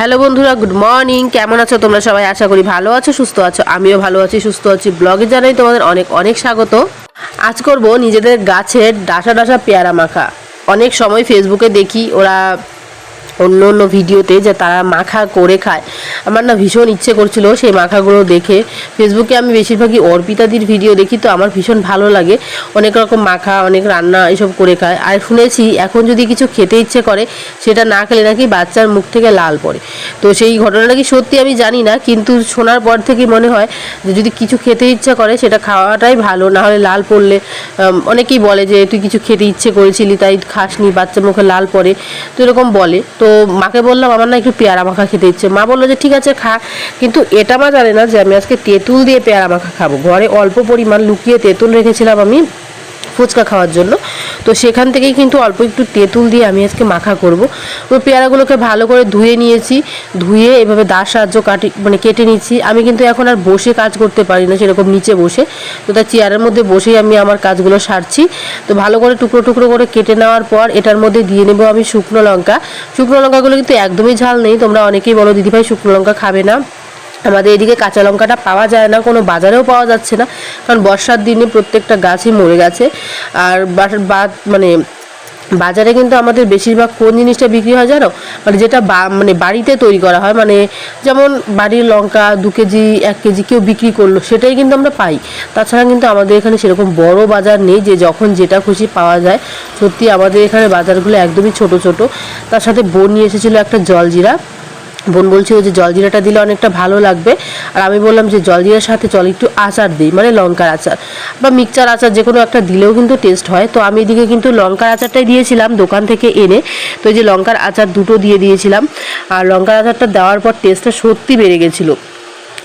Hello বন্ধুরা, good morning. কেমন আছো তোমরা সবাই? আশা করি ভালো আছো, সুস্থ আছো। আমিও ভালো আছি, সুস্থ আছি। ব্লগে জানাই তোমাদের অনেক অনেক স্বাগত। আজ করব নিজেদের গাছের ডাসা ডাসা পেয়ারা মাখা। অনেক সময় ফেসবুকে দেখি ওরা অন্য অন্য ভিডিওতে যে তারা মাখা করে খায়। আমার না ভীষণ ইচ্ছে করছিল সেই মাখাগুলো দেখে। ফেসবুকে আমি বেশিরভাগই অর্পিতাদির ভিডিও দেখি, তো আমার ভীষণ ভালো লাগে। অনেক রকম মাখা, অনেক রান্না এসব করে খায়। আর শুনেছি এখন যদি কিছু খেতে ইচ্ছে করে, সেটা না খেলে নাকি বাচ্চার মুখ থেকে লাল পড়ে। তো সেই ঘটনাটা কি সত্যি আমি জানি না, কিন্তু শোনার পর থেকে মনে হয় যে যদি কিছু খেতে ইচ্ছে করে, সেটা খাওয়াটাই ভালো। না হলে লাল পড়লে অনেকেই বলে যে, তুই কিছু খেতে ইচ্ছে করেছিলি, তাই খাসনি, বাচ্চার মুখে লাল পড়ে। তো এরকম বলে। তো মাকে বললাম, আমার না একটু পেয়ারা মাখা খেতে ইচ্ছে। মা বলল যে, ঠিক আছে, খা। কিন্তু এটা মা জানে না যে আমি আজকে তেঁতুল দিয়ে পেয়ারা মাখা খাব। ঘরে অল্প পরিমাণ লুকিয়ে তেঁতুল রেখেছিলাম আমি। ফুচকা খাওয়ার জন্য। তো সেখান থেকেই কিন্তু অল্প একটু তেঁতুল দিয়ে আমি আজকে মাখা করব। ওই পেয়ারাগুলোকে ভালো করে ধুয়ে নিয়েছি। ধুয়ে এভাবে দা সাহায্য কাটি মানে কেটে নিচ্ছি। আমি কিন্তু এখন আর বসে কাজ করতে পারি না সেরকম নিচে বসে। তো তার চেয়ারের মধ্যে বসেই আমি আমার কাজগুলো সারছি। তো ভালো করে টুকরো টুকরো করে কেটে নেওয়ার পর এটার মধ্যে দিয়ে নেব আমি শুকনো লঙ্কা। শুকনো লঙ্কাগুলো কিন্তু একদমই ঝাল নেই। তোমরা অনেকেই বলো, দিদিভাই, শুকনো লঙ্কা খাবে না? আমাদের এদিকে কাঁচা লঙ্কাটা পাওয়া যায় না, কোনো বাজারেও পাওয়া যাচ্ছে না, কারণ বর্ষার দিনে প্রত্যেকটা গাছই মরে গেছে। আর মানে বাজারে কিন্তু আমাদের বেশিরভাগ কোন জিনিসটা বিক্রি হয় জানো? মানে যেটা মানে বাড়িতে তৈরি করা হয় মানে যেমন বাড়ির লঙ্কা দু কেজি, এক কেজি কেউ বিক্রি করল, সেটাই কিন্তু আমরা পাই। তাছাড়া কিন্তু আমাদের এখানে সেরকম বড় বাজার নেই যে যখন যেটা খুশি পাওয়া যায়। সত্যি আমাদের এখানে বাজারগুলো একদমই ছোট ছোট। তার সাথে বোন নিয়ে এসেছিল একটা জলজিরা। বোন বলছিল যে জলজিরাটা দিলে অনেকটা ভালো লাগবে। আর আমি বললাম যে জলজিরার সাথে চল একটু আচার দিই মানে লঙ্কার আচার। বা মিক্সচার আচার যে কোনো একটা দিলেও কিন্তু টেস্ট হয়। তো আমি এদিকে কিন্তু লঙ্কার আচারটাই দিয়েছিলাম দোকান থেকে এনে। তো এই যে লঙ্কার আচার দুটো দিয়ে দিয়েছিলাম। আর লঙ্কার আচারটা দেওয়ার পর টেস্টটা সত্যি বেড়ে গেছিল।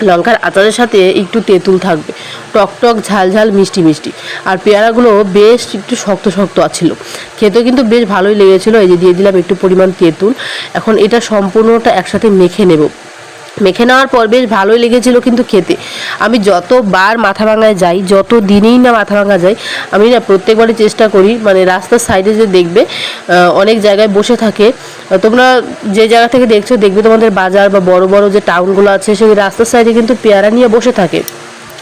লঙ্কার আচারের সাথে একটু তেঁতুল থাকবে। টক টক, ঝাল ঝাল, মিষ্টি মিষ্টি। আর পেয়ারাগুলো বেশ একটু শক্ত শক্ত আছিল। খেতে কিন্তু বেশ ভালোই লেগেছিলো। এই যে দিয়ে দিলাম একটু পরিমাণ তেঁতুল। এখন এটা সম্পূর্ণটা একসাথে মেখে নেব। মেখে নেওয়ার পর বেশ ভালোই লেগেছিল কিন্তু খেতে। আমি যতবার মাথা ভাঙায় যাই যত দিনেই না মাথা ভাঙা যাই, আমি না প্রত্যেকবারই চেষ্টা করি মানে রাস্তার সাইডে যে দেখবে অনেক জায়গায় বসে থাকে। তোমরা যে জায়গা থেকে দেখছ, দেখবে তোমাদের বাজার বা বড় বড় যে টাউনগুলো আছে, সেই রাস্তার সাইডে কিন্তু পেয়ারা নিয়ে বসে থাকে।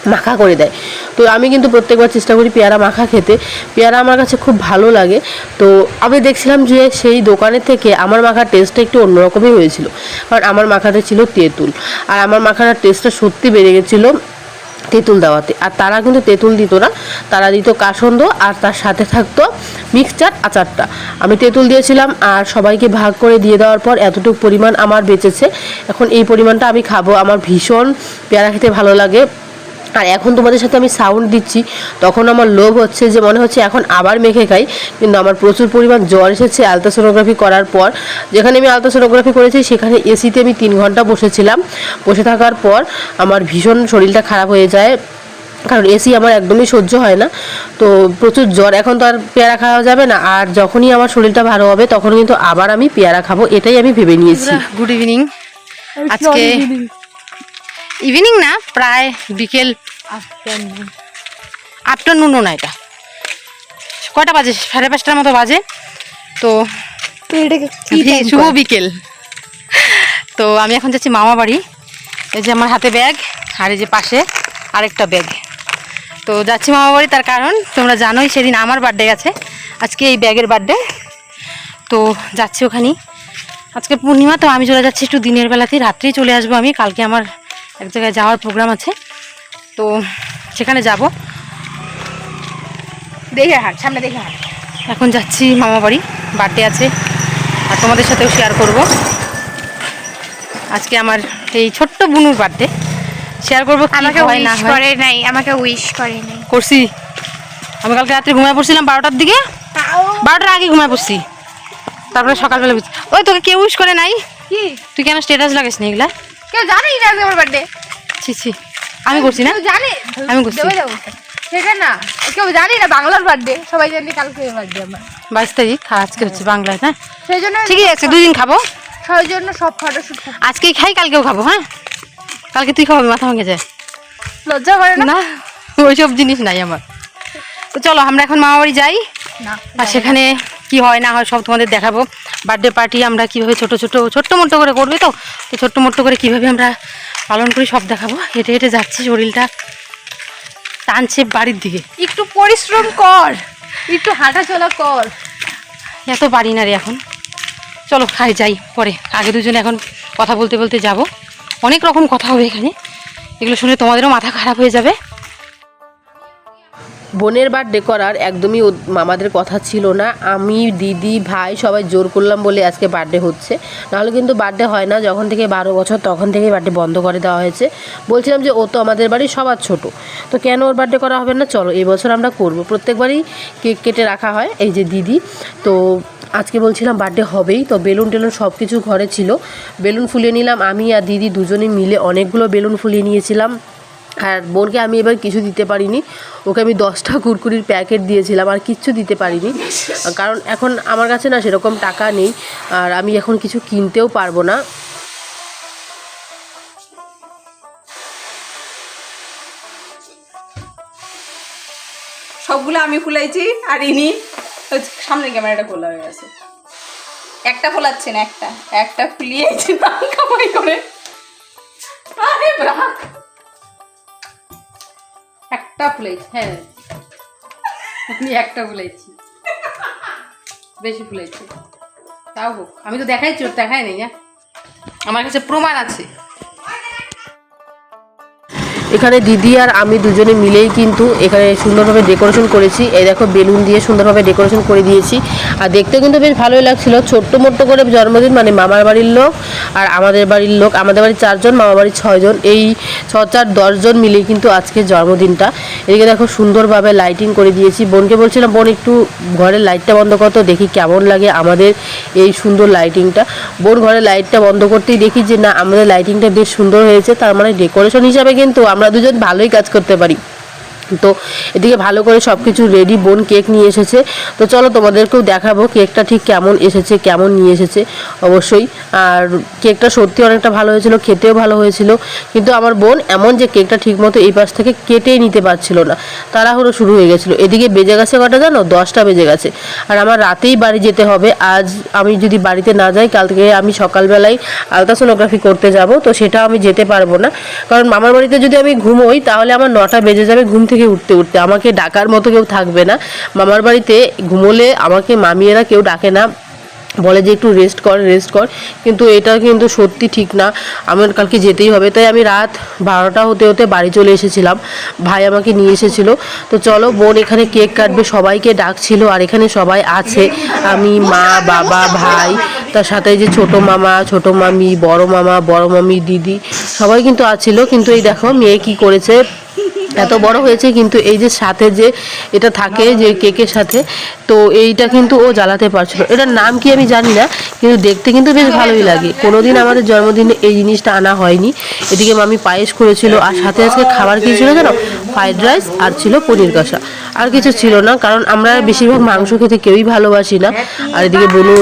মাখা করে দেয়। তো আমি কিন্তু প্রত্যেকবার চেষ্টা করি পেয়ারা মাখা খেতে। পেয়ারা আমার কাছে খুব ভালো লাগে। তো আমি দেখছিলাম যে সেই দোকানের থেকে আমার মাখার টেস্টটা একটু অন্যরকমই হয়েছিল। কারণ আমার মাখাতে ছিল তেঁতুল। আর আমার মাখাটার টেস্টটা সত্যি বেড়ে গেছিল তেঁতুল দেওয়াতে। আর তারা কিন্তু তেঁতুল দিত না। তারা দিত কাসন্দ আর তার সাথে থাকতো মিক্সচার আচারটা। আমি তেঁতুল দিয়েছিলাম আর সবাইকে ভাগ করে দিয়ে দেওয়ার পর এতটুকু পরিমাণ আমার বেঁচেছে। এখন এই পরিমাণটা আমি খাব। আমার ভীষণ পেয়ারা খেতে ভালো লাগে। আর এখন তোমাদের সাথে আমি সাউন্ড দিচ্ছি তখন আমার লোভ হচ্ছে যে মনে হচ্ছে এখন আবার মেখে খাই কিন্তু আমার প্রচুর পরিমাণ জ্বর এসেছে আলট্রাসোনোগ্রাফি করার পর। যেখানে আমি আলট্রাসোনোগ্রাফি করেছি সেখানে এসিতে আমি তিন ঘণ্টা বসেছিলাম। বসে থাকার পর আমার ভীষণ শরীরটা খারাপ হয়ে যায় কারণ এসি আমার একদমই সহ্য হয় না। তো প্রচুর জ্বর এখন তো আর পেয়ারা খাওয়া যাবে না আর যখনই আমার শরীরটা ভালো হবে তখন কিন্তু আবার আমি পেয়ারা খাব এটাই আমি ভেবে নিয়েছি। Good evening. আজকে ইভিনিং না প্রায় বিকেল আফটারনুনও না এটা। কয়টা বাজে? সাড়ে পাঁচটার মতো বাজে। তো শুভ বিকেল। তো আমি এখন যাচ্ছি মামা বাড়ি। এই যে আমার হাতে ব্যাগ আর এই যে পাশে আরেকটা ব্যাগ। তো যাচ্ছি মামা বাড়ি তার কারণ তোমরা জানোই সেদিন আমার বার্থডে গেছে আজকে এই ব্যাগের বার্থডে তো যাচ্ছি ওখানে আজকে পূর্ণিমা তো আমি চলে যাচ্ছি একটু দিনের বেলাতেই। রাত্রেই চলে আসব আমি। কালকে আমার এক জায়গায় যাওয়ার প্রোগ্রাম আছে। তো সেখানে যাব। দেখে হাট সামনে দেখে হাট। এখন যাচ্ছি মামা বাড়ি বার্থডে আছে। আর তোমাদের সাথেও শেয়ার করব। আজকে আমার এই ছোট্ট বুনুর বার্থডে শেয়ার করব আমাকে উইশ করে নাই আমাকে উইশ করে নাই। করছি। আমি কালকে রাত্রে ঘুমায় পড়ছিলাম বারোটার দিকে। বারোটার আগে ঘুমায় পড়ছি। তারপরে সকালবেলা ওই তোকে কেউ উইশ করে নাই? কি? তুই কেন স্টেটাস লাগাস নি এগুলা? কেউ জানে না আমার বার্থডে ছি ছি। আমি করছি না? জানে? আমি করছি। যাব সেটা না। কেউ জানি না বাংলার বার্থডে সবাই জানে কালকে বার্থডে আমার। বাইশ তারিখ আজকে হচ্ছে বাংলায় হ্যাঁ? সেই জন্য ঠিকই আছে দুই দিন খাব। সেই জন্য সব ফটোশুট আজকেই খাই কালকেও খাব হ্যাঁ? কালকে তুই খাবি মাথা ভেঙে যায়। লজ্জা করে না? ওইসব জিনিস নাই আমার। তো চলো আমরা এখন মামা বাড়ি যাই। না আর সেখানে কি হয় না হয় সব তোমাদের দেখাবো। বার্থডে পার্টি আমরা কীভাবে ছোট ছোট ছোট্ট মোট্ট করে করবে তো? তো ছোট্ট মোট্ট করে কীভাবে আমরা পালন করি সব দেখাবো। হেঁটে হেঁটে যাচ্ছি শরীরটা। টানছে বাড়ির দিকে। একটু পরিশ্রম কর একটু হাঁটাচলা কর। এত পারি না রে এখন। চলো খাই যাই পরে। আগে দুজনে এখন কথা বলতে বলতে যাব। অনেক রকম কথা হবে এখানে। এগুলো শুনে তোমাদেরও মাথা খারাপ হয়ে যাবে। বোনের বার্থডে করার একদমই মামাদের কথা ছিল না। আমি, দিদি, ভাই সবাই জোর করলাম বলে আজকে বার্থডে হচ্ছে। নাহলে কিন্তু বার্থডে হয় না। যখন থেকে বারো বছর তখন থেকে বার্থডে বন্ধ করে দেওয়া হয়েছে। বলছিলাম যে, ও তো আমাদের বাড়ির সবার ছোট। তো কেন ওর বার্থডে করা হবে না? চলো এই বছর আমরা করব। প্রত্যেকবারই কেক কেটে রাখা হয়, এই যে দিদি। তো আজকে বলছিলাম বার্থডে হবেই। তো বেলুন টেলুন সব কিছু ঘরে ছিল। বেলুন ফুলিয়ে নিলাম। আমি আর দিদি দুজনে মিলে অনেকগুলো বেলুন ফুলিয়ে নিয়েছিলাম। আর বোনকে আমি এবার কিছু দিতে পারিনি। ওকে আমি দশটা কুরকুরির প্যাকেট দিয়েছিলাম, আর কিচ্ছু দিতে পারিনি। কারণ এখন আমার কাছে না সেরকম টাকা নেই, আর আমি এখন কিছু কিনতেও পারব না। সবগুলো আমি ফুলাইছি, আর ইনি সামনে ক্যামেরাটা খোলা হয়ে গেছে। একটা ফোলাচ্ছে না একটা একটা ফুলিয়েছি করে। আরে একটা ফুলেছি হ্যাঁ। আমি একটা ফুলেছি। বেশি ফুলেছি। তাও হোক, আমি তো দেখাইছি ওর দেখাই নেই না আমার কাছে প্রমাণ আছে। এখানে দিদি আর আমি দুজনে মিলেই কিন্তু এখানে সুন্দরভাবে ডেকোরেশন করেছি। এই দেখো বেলুন দিয়ে সুন্দরভাবে ডেকোরেশন করে দিয়েছি। আর দেখতে কিন্তু বেশ ভালোই লাগছিল। ছোট্ট মোট্ট করে জন্মদিন মানে মামার বাড়ির লোক আর আমাদের বাড়ির লোক, আমাদের বাড়ির চারজন মামা বাড়ির ছয়জন, এই ছ চার দশজন মিলেই কিন্তু আজকে জন্মদিনটা। এদিকে দেখো সুন্দরভাবে লাইটিং করে দিয়েছি। বোনকে বলছিলাম, বোন, একটু ঘরের লাইটটা বন্ধ করতো দেখি কেমন লাগে আমাদের এই সুন্দর লাইটিংটা বোন, ঘরের লাইটটা বন্ধ করতেই দেখি যে, না, আমাদের লাইটিংটা বেশ সুন্দর হয়েছে। তার মানে ডেকোরেশন হিসাবে কিন্তু আমরা দুজন ভালোই কাজ করতে পারি। তো এদিকে ভালো করে সব কিছু রেডি বোন কেক নিয়ে এসেছে। তো চলো তোমাদেরকেও দেখাবো কেকটা ঠিক কেমন এসেছে, কেমন নিয়ে এসেছে। অবশ্যই। আর কেকটা সত্যি অনেকটা ভালো হয়েছিল, খেতেও ভালো হয়েছিল। কিন্তু আমার বোন এমন যে কেকটা ঠিকমতো এই পাশ থেকে কেটেই নিতে পারছিল না। তাড়াহুড়ো শুরু হয়ে গেছিল। এদিকে বেজে গেছে কটা জানো? দশটা বেজে গেছে। আর আমার রাতেই বাড়ি যেতে হবে। আজ আমি যদি বাড়িতে না যাই, কাল থেকে আমি সকালবেলায় আলট্রাসোনোগ্রাফি করতে যাব। তো সেটা আমি যেতে পারব না। কারণ মামার বাড়িতে যদি আমি ঘুমোই, তাহলে আমার নটা বেজে যাবে, ঘুম থেকে উঠতে উঠতে। আমাকে ডাকার মতো কেউ থাকবে না। মামার বাড়িতে ঘুমোলে আমাকে মামিয়েরা কেউ ডাকে না। বলে যে একটু রেস্ট কর রেস্ট কর। কিন্তু এটা কিন্তু সত্যি ঠিক না। আমার কালকে যেতেই হবে। তাই আমি রাত বারোটা হতে হতে বাড়ি চলে এসেছিলাম। ভাই আমাকে নিয়ে এসেছিল। তো চলো, বোন এখানে কেক কাটবে। সবাইকে ডাকছিল আর এখানে সবাই আছে। আমি, মা, বাবা, ভাই, তার সাথে যে ছোট মামা, ছোট মামি, বড় মামা, বড় মামি, দিদি, সবাই কিন্তু আছিল। কিন্তু এই দেখো, মেয়ে কি করেছে? এত বড় হয়েছে, কিন্তু এই যে সাথে যে এটা থাকে, যে কেকের সাথে, তো এইটা কিন্তু ও জ্বালাতে পারছিল। এটার নাম কি আমি জানি না, কিন্তু দেখতে কিন্তু বেশ ভালোই লাগে। কোনোদিন আমাদের জন্মদিনে এই জিনিসটা আনা হয়নি। এদিকে মামি পায়েস করেছিল, আর সাথে আজকে খাবার কি ছিল জানো? ফ্রাইড রাইস আর ছিল পনির কষা। আর কিছু ছিল না, কারণ আমরা বেশিরভাগ মাংস খেতে কেউই ভালোবাসি না। আর এদিকে বনু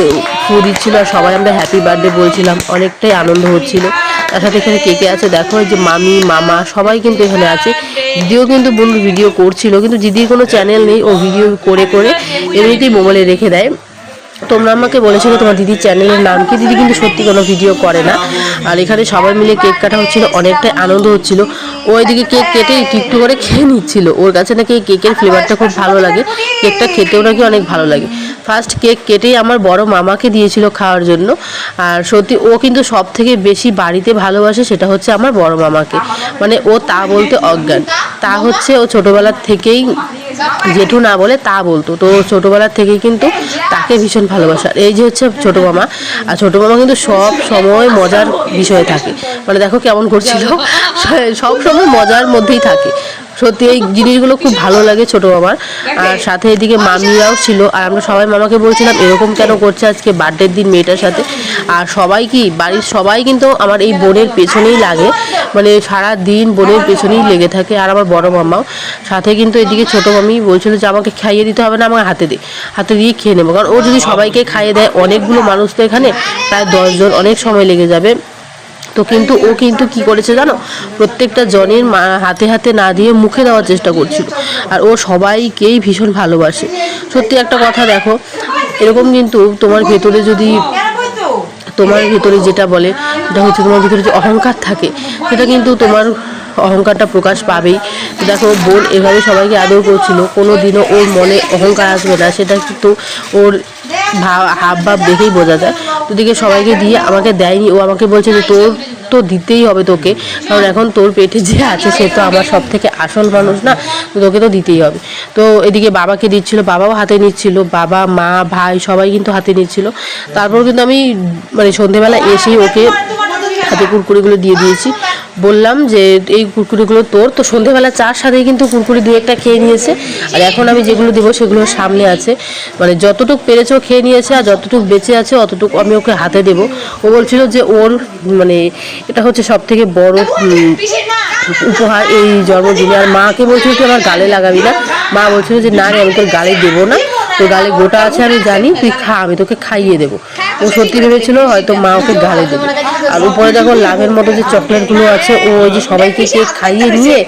ফু দিচ্ছিল, আর সবাই আমরা হ্যাপি বার্থডে বলছিলাম। অনেকটাই আনন্দ হচ্ছিল। তার সাথে এখানে কেকে আছে? দেখো যে মামি, মামা সবাই কিন্তু এখানে আছে। দিদিও কিন্তু বন্ধু ভিডিও করছিল, কিন্তু দিদির কোনো চ্যানেল নেই, ও ভিডিও করে করে এমনিতেই মোবাইলে রেখে দেয়। তোমরা আমাকে বলেছিল তোমার দিদির চ্যানেলের নাম কি? দিদি কিন্তু সত্যি কোনো ভিডিও করে না। আর এখানে সবাই মিলে কেক কাটা হচ্ছিল, অনেকটাই আনন্দ হচ্ছিল। ও এদিকে কেক কেটে একটু করে খেয়ে নিচ্ছিল। ওর কাছে নাকি কেকের ফ্লেভারটা খুব ভালো লাগে। কেকটা খেতেও নাকি অনেক ভালো লাগে। ফার্স্ট কেক কেটেই আমার বড় মামাকে দিয়েছিল খাওয়ার জন্য। আর সত্যি, ও কিন্তু সব থেকে বেশি বাড়িতে ভালোবাসে সেটা হচ্ছে আমার বড় মামাকে। মানে ও তা বলতে অজ্ঞান। তা হচ্ছে ও ছোটোবেলার থেকেই জেঠু না বলে তা বলতো। তো ছোটোবেলার থেকেই কিন্তু তাকে ভীষণ ভালোবাসে। আর এই যে হচ্ছে ছোটো মামা, আর ছোটো মামা কিন্তু সব সময় মজার বিষয়ে থাকে। মানে দেখো কেমন করছিল। সব সময় মজার মধ্যেই থাকে। সত্যি এই জিনিসগুলো খুব ভালো লাগে ছোটো মামার। আর সাথে এদিকে মামিরাও ছিল। আর আমরা সবাই মামাকে বলছিলাম, এরকম কেন করছে আজকে বার্থডের দিন মেয়েটার সাথে? আর সবাই কি, বাড়ির সবাই কিন্তু আমার এই বোনের পেছনেই লাগে। মানে সারা দিন বোনের পেছনেই লেগে থাকে, আর আমার বড় মামাও। সাথে কিন্তু এদিকে ছোটো মামি বলছিল যে, আমাকে খাইয়ে দিতে হবে না, আমাকে হাতে দে, হাতে দিয়ে খেয়ে নেব। কারণ ও যদি সবাইকে খাইয়ে দেয়, অনেকগুলো মানুষ তো এখানে, প্রায় দশজন অনেক সময় লেগে যাবে। তো কিন্তু ও কিন্তু কি করেছে জানো? প্রত্যেকটা জনের হাতে হাতে না দিয়ে মুখে দেওয়ার চেষ্টা করছিল। আর ও সবাইকেই ভীষণ ভালোবাসে। সত্যি একটা কথা দেখো, এরকম কিন্তু তোমার ভেতরে যদি তোমার ভেতরে যেটা বলে সেটা হচ্ছে তোমার ভিতরে যে অহংকার থাকে, সেটা কিন্তু তোমার অহংকারটা প্রকাশ পাবেই। দেখো, বোন এভাবে সবাইকে আদর করছিল কোনো দিনও ওর মনে অহংকার আসবে না। সেটা কিন্তু ওর হাব ভাব দেখেই বোঝা যায়। তো দিকে সবাইকে দিয়ে আমাকে দেয়নি, ও আমাকে বলছে যে তোর তো দিতেই হবে তোকে। কারণ এখন তোর পেটে যে আছে, সে তো আমার সব থেকে আসল মানুষ না তোকে তো দিতেই হবে। তো এদিকে বাবাকে দিচ্ছিল, বাবাও হাতে নিচ্ছিল, বাবা, মা, ভাই সবাই কিন্তু হাতে নিচ্ছিল। তারপর কিন্তু আমি মানে সন্ধেবেলা এসেই ওকে হাতে কুরকুরিগুলো দিয়ে দিয়েছি। বললাম যে এই কুরকুরিগুলো তোর, তো সন্ধেবেলা চার সাথেই কিন্তু কুরকুরি দু একটা খেয়ে নিয়েছে। আর এখন আমি যেগুলো দেবো সেগুলো সামনে আছে। মানে যতটুকু পেরেছে ও খেয়ে নিয়েছে আর যতটুকু বেঁচে আছে অতটুকু আমি ওকে হাতে দেবো। ও বলছিল যে ওর মানে এটা হচ্ছে সব থেকে বড় উপহার এই জন্মদিনে। আর মাকে বলছিল, তুই আমার গালে লাগাবি না। মা বলছিল যে, না রে, আমি তোর গালে দেবো না। তোর গালে গোটা আছে, আমি জানি। তুই খা, আমি তোকে খাইয়ে দেবো। ও সত্যি ভেবেছিল হয়তো মা ওকে গালে দেবে। আর উপরে দেখো লাভের মতো যে চকলেটগুলো আছে, ও ওই যে সবাইকে কেক খাইয়ে নিয়ে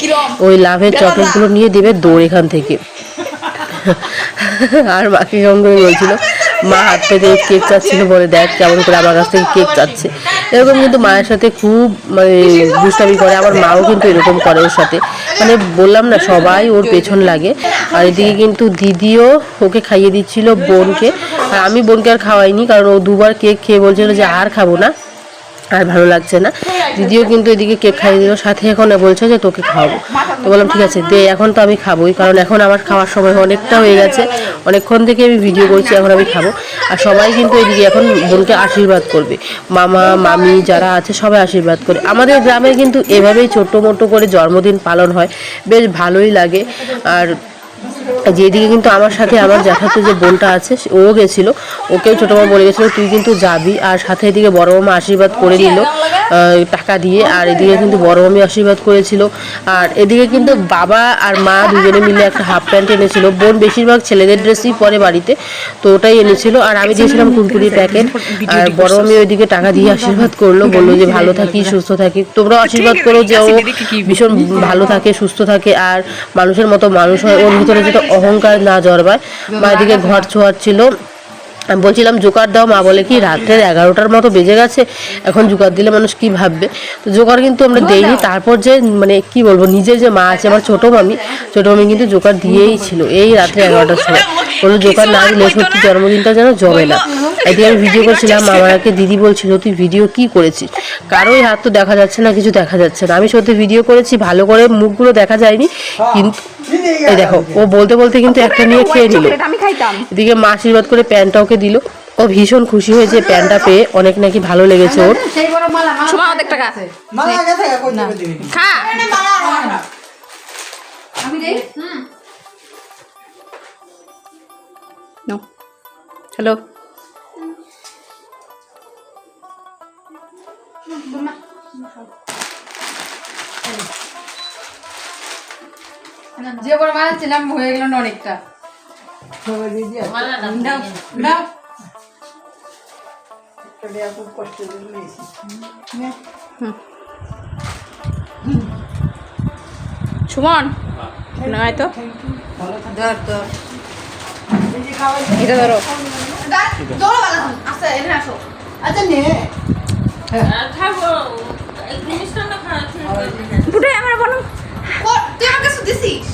ওই লাভের চকলেটগুলো নিয়ে দেবে দৌড় এখান থেকে। আর মাকে সঙ্গে বলছিল, মা হাত পেতে কেক চাচ্ছিল বলে দেখ কেমন করে আমার কাছ থেকে কেক চাচ্ছে। এরকম কিন্তু মায়ের সাথে খুব মানে দুষ্টামি করে, আমার মাও কিন্তু এরকম করে ওর সাথে। মানে বললাম না, সবাই ওর পেছন লাগে। আর এদিকে কিন্তু দিদিও ওকে খাইয়ে দিচ্ছিল বোনকে। আর আমি বোনকে আর খাওয়াইনি, কারণ ও দুবার কেক খেয়ে বলছিল যে আর খাব না। আর ভালো লাগছে না। দিদিও কিন্তু এদিকে কেক খাইয়ে দিল, সাথে এখন বলছে যে তোকে খাওয়াবো। তো বললাম, ঠিক আছে, দে, এখন তো আমি খাবোই, কারণ এখন আমার খাওয়ার সময় অনেকটা হয়ে গেছে। অনেকক্ষণ থেকে আমি ভিডিও করছি, এখন আমি খাব। আর সবাই কিন্তু এদিকে এখন বোনকে আশীর্বাদ করবে। মামা, মামি যারা আছে, সবাই আশীর্বাদ করে। আমাদের গ্রামে কিন্তু এভাবেই ছোট্ট মোটো করে জন্মদিন পালন হয়। বেশ ভালোই লাগে। আর যেদিকে কিন্তু আমার সাথে আমার জ্যাঠাতো যে বোনটা আছে, ও গেছিল, ওকেও ছোটো মা বলে গেছিল, তুই কিন্তু যাবি। আর সাথে এদিকে বড় মামা আশীর্বাদ করে নিল টাকা দিয়ে, আর এদিকে কিন্তু বড় মামি আশীর্বাদ করেছিল। আর এদিকে কিন্তু বাবা আর মা দুজনে মিলে একটা হাফ প্যান্ট এনেছিল। বোন বেশিরভাগ ছেলেদের ড্রেসই পরে বাড়িতে, তো ওটাই এনেছিল। আর আমি দিয়েছিলাম কুরকুরির প্যাকেট, আর বড় মামি ওইদিকে টাকা দিয়ে আশীর্বাদ করল, বলল যে, ভালো থাকি, সুস্থ থাকি। তোমরাও আশীর্বাদ করো যে, ও ভীষণ ভালো থাকে, সুস্থ থাকে, আর মানুষের মতো মানুষ হয়, ওর ভিতরে যেটা অহংকার না জড়বায়। মা এদিকে ঘর ছোঁয়াচ্ছিল আমি বলছিলাম জোকার দাও। মা বলে কি রাত্রের এগারোটার মতো বেজে গেছে। এখন জোকার দিলে মানুষ কি ভাববে? তো জোকার কিন্তু আমরা দেইনি। তারপর যে মানে কি বলব নিজের যে মা আছে আমার ছোটো মামি ছোটো মামি কিন্তু জোকার দিয়েই ছিল। এই রাত্রে এগারোটার সময়। কোনো জোকার না দিলে সত্যি জন্মদিনটা যেন জমে না। এদিকে আমি ভিডিও করছিলাম আমাকে দিদি বলছিল তুই ভিডিও কি করেছিস? কারোই হাত তো দেখা যাচ্ছে না কিছু দেখা যাচ্ছে না। আমি সত্যি ভিডিও করেছি ভালো করে মুখগুলো দেখা যায়নি কিন্তু এই দেখো ও বলতে বলতে কিন্তু একটা নিয়ে খেয়ে নিল। চকলেট আমি খাইতাম। এদিকে মা আশীর্বাদ করে প্যান্টটা ওকে দিল। ও ভীষণ খুশি হয়েছে প্যান্টটা পেয়ে অনেক নাকি ভালো লেগেছে ওর। হ্যালো। যে করে বানাচ্ছিলাম হয়ে গেল অনেকটা। সুমন নয় তো? এটা ধরো। দুটোই আমার বলো। তুই আমাকে শুধু দিছিস?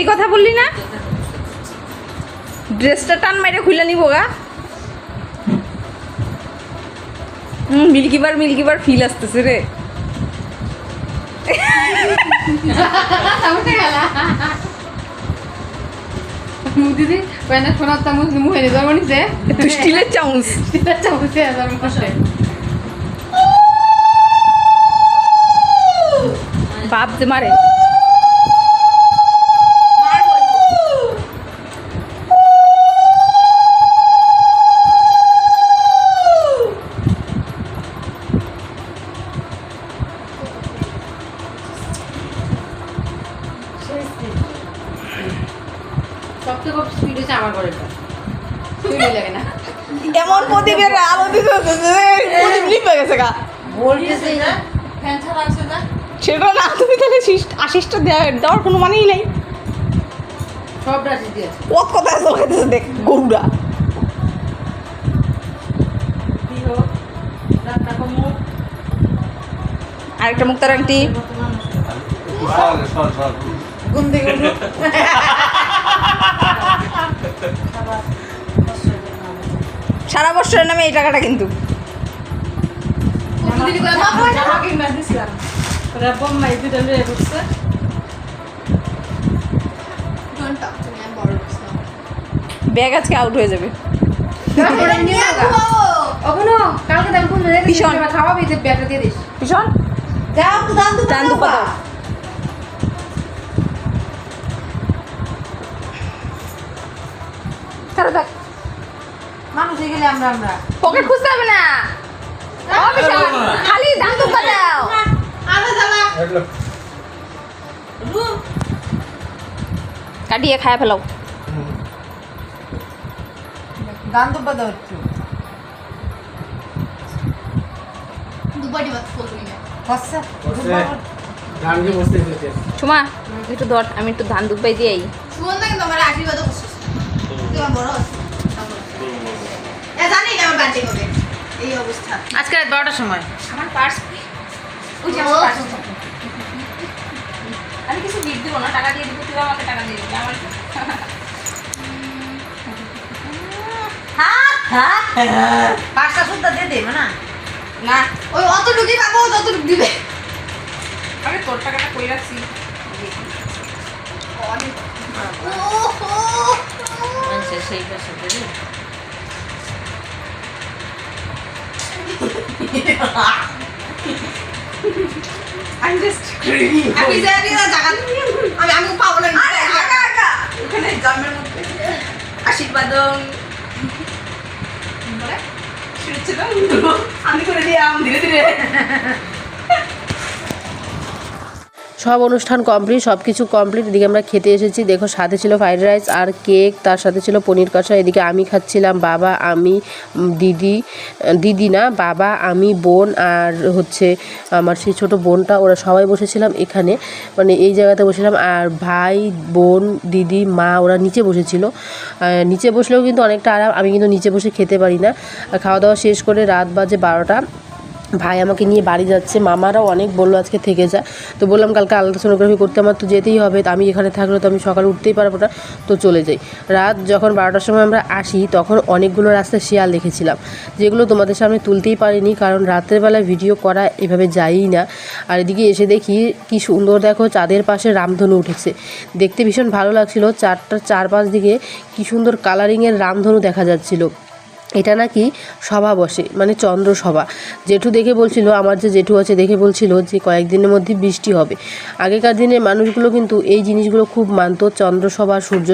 এই কথা বললি না? ড্রেসটা টান মাইরে খুলে নিব গা। হুম মিল্কিবার মিল্কিবার ফিল আসতেছে রে। দিদি প্যান্ডা সোনার চামচ মুখে নিয়ে যাব একটু স্টিলের চামচ। চামচে যাব পাশে। বাপ যে মারে সবচেয়ে খুব স্পিড হচ্ছে আমার ঘরেটা তুই লাগে না এমন প্রদীপের আলো দিতে প্রদীপ লিপে গেছে গা। সেটা না তুমি তাহলে আশিসটা দেওয়ার কোনো মানেই নেই। কত কথা দেখ গরুরা। আরেকটা মুক্তার আংটি সারা বছরের নামে এই টাকাটা কিন্তু। ব্যাগ আজকে আউট হয়ে যাবে। ভীষণ। খাওয়াবি ব্যাগটা দিয়ে দিস ভীষণ ছাড়ো মানুষ গেলে আমরা আমরা। পকেট খুঁজতে হবে না। দাও কাটিয়ে খায় ফেলাও দাম তো বাদা হচ্ছে দুবারই বাদ করবি না গানকে বসতে হয়েছে সুমা একটু। ধান দুপাই দিয়ে আই কবে এই অবস্থা। আজকে রাত বারোটার সময়। আমার পার্স ওই যে আমার পার্স আমি কিছু গিফট দিব না টাকা দিয়ে দিব তুই আমাকে টাকা দিয়ে দিবি আমার পাঁচটা সুদ্ধা দিয়ে দেবে না? না ওই অতটুকুই পাবো ততটুকু দিবে। আমি তোর টাকাটা কই রাখছি? সেই পাশে দেবে আমি জাস্ট আমি জানি না জায়গা আমি আমি পাবো না এখানে জন্মের মধ্যে আশীর্বাদ আমি করে দিলাম ধীরে ধীরে। সব অনুষ্ঠান কমপ্লিট সব কিছু কমপ্লিট এদিকে আমরা খেতে এসেছি। দেখো, সাথে ছিল ফ্রাইড রাইস আর কেক তার সাথে ছিল পনির কষা। এদিকে আমি খাচ্ছিলাম বাবা, আমি দিদি দিদি না, বাবা, আমি, বোন আর হচ্ছে আমার সেই ছোট বোনটা। ওরা সবাই বসেছিলাম এখানে। মানে এই জায়গাতে বসেছিলাম। আর ভাই, বোন, দিদি, মা, ওরা নিচে বসেছিল। নিচে বসলেও কিন্তু অনেকটা আরাম। আমি কিন্তু নিচে বসে খেতে পারি না। খাওয়া দাওয়া শেষ করে রাত বাজে বারোটা। ভাই আমাকে নিয়ে বাড়ি যাচ্ছে, মামারাও অনেক বলল আজকে থেকে যা। তো বললাম কালকে আলট্রাসোনোগ্রাফি করতে আমার তো যেতেই হবে, তো আমি এখানে থাকলে তো আমি সকালে উঠতেই পারব না, তো চলে যাই। রাত যখন বারোটার সময় আমরা আসি, তখন অনেকগুলো রাস্তায় শিয়াল দেখেছিলাম, যেগুলো তোমাদের সামনে তুলতেই পারিনি, কারণ রাতের বেলা ভিডিও করা এভাবে যায়ই না। আর এদিকে এসে দেখি কি সুন্দর দেখো, চাঁদের পাশে রামধনু উঠেছে। দেখতে ভীষণ ভালো লাগছিল, চারটার চারপাশ দিকে কি সুন্দর কালারিংয়ের রামধনু দেখা যাচ্ছিল। এটা নাকি সভা বসে মানে চন্দ্র সভা। জেঠু দেখে বলছিল, আমার যে জেঠু আছে দেখে বলছিল যে কয়েকদিনের মধ্যে বৃষ্টি হবে। আগেকার দিনে মানুষগুলো কিন্তু এই জিনিসগুলো খুব মানত চন্দ্রসভা সূর্য